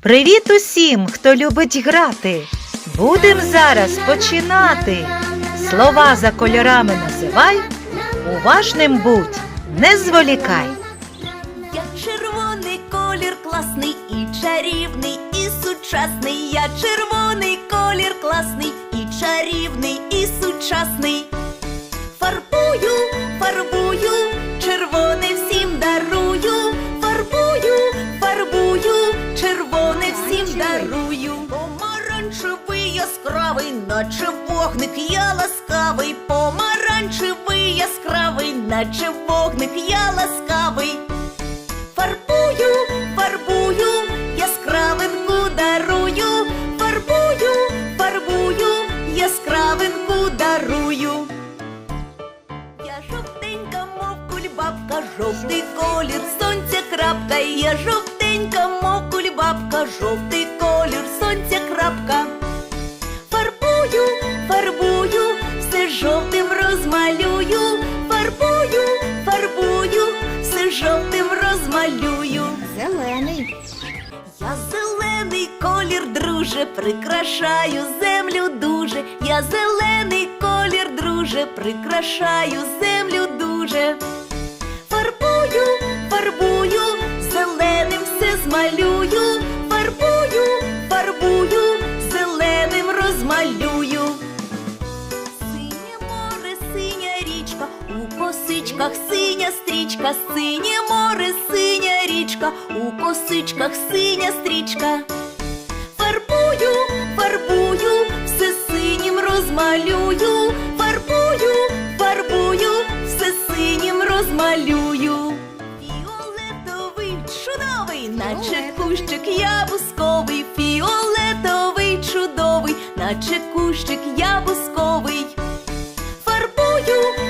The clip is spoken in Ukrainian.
Привіт усім, хто любить грати. Будем зараз починати. Слова за кольорами називай, уважним будь, не зволікай. Я червоний колір класний і чарівний, і сучасний. Я червоний колір класний і чарівний, і сучасний. Фарбую, фарбую, яскравий, наче вогник я ласкавий. Помаранчевий яскравий, наче вогник я ласкавий. Фарбую, фарбую, яскравинку дарую, фарбую, фарбую, яскравинку дарую. Я жовтенька, мов кульбабка, жовтий колір, сонця крапка, я жовтенька, мов кульбабка, жовтий колір, сонця крапка. Фарбую, все жовтим розмалюю, фарбую, фарбую, все жовтим розмалюю. Зелений. Я зелений колір, друже, прикрашаю землю дуже. Я зелений колір, друже, прикрашаю землю дуже. Фарбую, у косичках синя стрічка, синє море, синя річка, у косичках синя стрічка. Фарбую, фарбую, все синім розмалюю, фарбую, фарбую, все синім розмалюю. Фіолетовий, чудовий, наче кущик ябусковий, фіолетовий, чудовий, наче кущик ябусковий. Фарбую, фарбую,